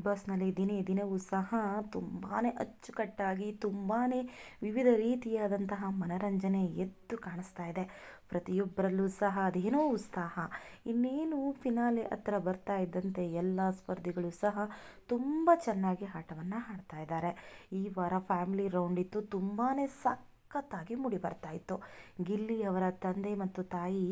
Big ಬಾಸ್ನಲ್ಲಿ ದಿನೇ ದಿನವೂ ಸಹ ತುಂಬಾ ಅಚ್ಚುಕಟ್ಟಾಗಿ ತುಂಬಾ ವಿವಿಧ ರೀತಿಯಾದಂತಹ ಮನರಂಜನೆ ಎದ್ದು ಕಾಣಿಸ್ತಾ ಇದೆ. ಪ್ರತಿಯೊಬ್ಬರಲ್ಲೂ ಸಹ ಅದೇನೋ ಉತ್ಸಾಹ. ಇನ್ನೇನು ಫಿನಾಲೆ ಹತ್ರ ಬರ್ತಾ ಇದ್ದಂತೆ ಎಲ್ಲ ಸ್ಪರ್ಧಿಗಳು ಸಹ ತುಂಬ ಚೆನ್ನಾಗಿ ಆಟವನ್ನು ಆಡ್ತಾ ಇದ್ದಾರೆ. ಈ ವಾರ ಫ್ಯಾಮಿಲಿ ರೌಂಡ್ ಇತ್ತು ತುಂಬಾ ಸಖತ್ತಾಗಿ ಮೂಡಿ ಬರ್ತಾ ಇತ್ತು. ಗಿಲ್ಲಿ ಅವರ ತಂದೆ ಮತ್ತು ತಾಯಿ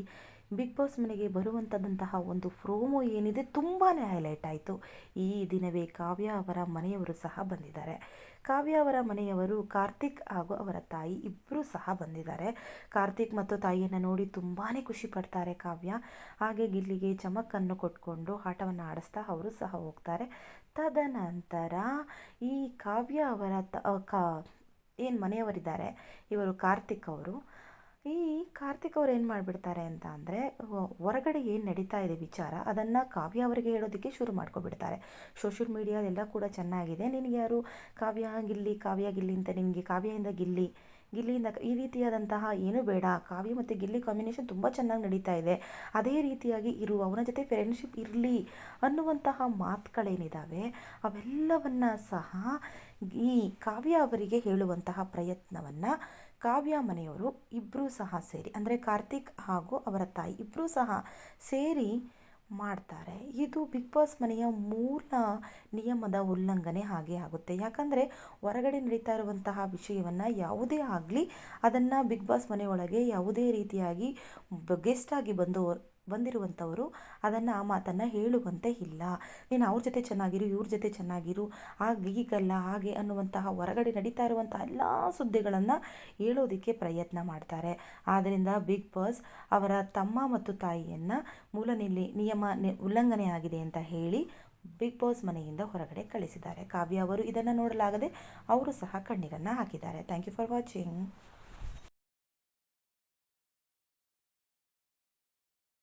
ಬಿಗ್ ಬಾಸ್ ಮನೆಗೆ ಬರುವಂಥದ್ದಂತಹ ಒಂದು ಪ್ರೋಮೋ ಏನಿದೆ ತುಂಬಾ ಹೈಲೈಟ್ ಆಯಿತು. ಈ ದಿನವೇ ಕಾವ್ಯ ಅವರ ಮನೆಯವರು ಸಹ ಬಂದಿದ್ದಾರೆ. ಕಾವ್ಯ ಅವರ ಮನೆಯವರು ಕಾರ್ತಿಕ್ ಹಾಗೂ ಅವರ ತಾಯಿ ಇಬ್ಬರೂ ಸಹ ಬಂದಿದ್ದಾರೆ. ಕಾರ್ತಿಕ್ ಮತ್ತು ತಾಯಿಯನ್ನು ನೋಡಿ ತುಂಬಾ ಖುಷಿ ಪಡ್ತಾರೆ ಕಾವ್ಯ. ಹಾಗೆ ಗಿಲ್ಲಿಗೆ ಚಮಕನ್ನು ಕೊಟ್ಕೊಂಡು ಆಟವನ್ನು ಆಡಿಸ್ತಾ ಅವರು ಸಹ ಹೋಗ್ತಾರೆ. ತದನಂತರ ಈ ಕಾವ್ಯ ಅವರ ತ ಏನು ಮನೆಯವರಿದ್ದಾರೆ. ಇವರು ಕಾರ್ತಿಕ್ ಅವರು. ಈ ಕಾರ್ತಿಕ್ ಅವ್ರು ಏನು ಮಾಡಿಬಿಡ್ತಾರೆ ಅಂತ ಅಂದರೆ ಹೊರಗಡೆ ಏನು ನಡೀತಾ ಇದೆ ವಿಚಾರ, ಅದನ್ನು ಕಾವ್ಯ ಅವರಿಗೆ ಹೇಳೋದಕ್ಕೆ ಶುರು ಮಾಡ್ಕೊಬಿಡ್ತಾರೆ. ಸೋಷಿಯಲ್ ಮೀಡಿಯಾದೆಲ್ಲ ಕೂಡ ಚೆನ್ನಾಗಿದೆ. ನಿನಗೆ ಯಾರು ಕಾವ್ಯ ಗಿಲ್ಲಿ ಕಾವ್ಯ ಗಿಲ್ಲಿ ಅಂತ ನಿನಗೆ ಕಾವ್ಯದಿಂದ ಗಿಲ್ಲಿ, ಗಿಲ್ಲಿಯಿಂದ ಈ ರೀತಿಯಾದಂತಹ ಏನೂ ಬೇಡ. ಕಾವ್ಯ ಮತ್ತು ಗಿಲ್ಲಿ ಕಾಂಬಿನೇಷನ್ ತುಂಬ ಚೆನ್ನಾಗಿ ನಡೀತಾ ಇದೆ. ಅದೇ ರೀತಿಯಾಗಿ ಇರು, ಅವನ ಜೊತೆ ಫ್ರೆಂಡ್ಶಿಪ್ ಇರಲಿ ಅನ್ನುವಂತಹ ಮಾತುಗಳೇನಿದ್ದಾವೆ ಅವೆಲ್ಲವನ್ನು ಸಹ ಈ ಕಾವ್ಯ ಅವರಿಗೆ ಹೇಳುವಂತಹ ಪ್ರಯತ್ನವನ್ನು ಕಾವ್ಯ ಮನೆಯವರು ಇಬ್ಬರೂ ಸಹ ಸೇರಿ, ಅಂದರೆ ಕಾರ್ತಿಕ್ ಹಾಗೂ ಅವರ ತಾಯಿ ಇಬ್ಬರೂ ಸಹ ಸೇರಿ ಮಾಡ್ತಾರೆ. ಇದು ಬಿಗ್ ಬಾಸ್ ಮನೆಯ ಮೂಲ ನಿಯಮದ ಉಲ್ಲಂಘನೆ ಹಾಗೆ ಆಗುತ್ತೆ. ಯಾಕಂದರೆ ಹೊರಗಡೆ ನಡೀತಾ ಇರುವಂತಹ ವಿಷಯವನ್ನು ಯಾವುದೇ ಆಗಲಿ ಅದನ್ನು ಬಿಗ್ ಬಾಸ್ ಮನೆಯೊಳಗೆ ಯಾವುದೇ ರೀತಿಯಾಗಿ ಗೆಸ್ಟಾಗಿ ಬಂದು ಬಂದಿರುವಂಥವರು ಅದನ್ನು ಆ ಮಾತನ್ನು ಹೇಳುವಂತೆ ಇಲ್ಲ. ನೀನು ಅವ್ರ ಜೊತೆ ಚೆನ್ನಾಗಿರು, ಇವ್ರ ಜೊತೆ ಚೆನ್ನಾಗಿರು ಹಾಗೆ ಹೀಗಲ್ಲ ಹಾಗೆ ಅನ್ನುವಂತಹ ಹೊರಗಡೆ ನಡೀತಾ ಇರುವಂತಹ ಎಲ್ಲ ಸುದ್ದಿಗಳನ್ನು ಹೇಳೋದಕ್ಕೆ ಪ್ರಯತ್ನ ಮಾಡ್ತಾರೆ. ಆದ್ದರಿಂದ ಬಿಗ್ ಬಾಸ್ ಅವರ ತಮ್ಮ ಮತ್ತು ತಾಯಿಯನ್ನು ಮೂಲ ನಿಲ್ಲಿ ನಿಯಮ ಉಲ್ಲಂಘನೆ ಆಗಿದೆ ಅಂತ ಹೇಳಿ ಬಿಗ್ ಬಾಸ್ ಮನೆಯಿಂದ ಹೊರಗಡೆ ಕಳಿಸಿದ್ದಾರೆ. ಕಾವ್ಯ ಅವರು ಇದನ್ನು ನೋಡಲಾಗದೆ ಅವರು ಸಹ ಕಣ್ಣೀರನ್ನು ಹಾಕಿದ್ದಾರೆ. Thank you for watching.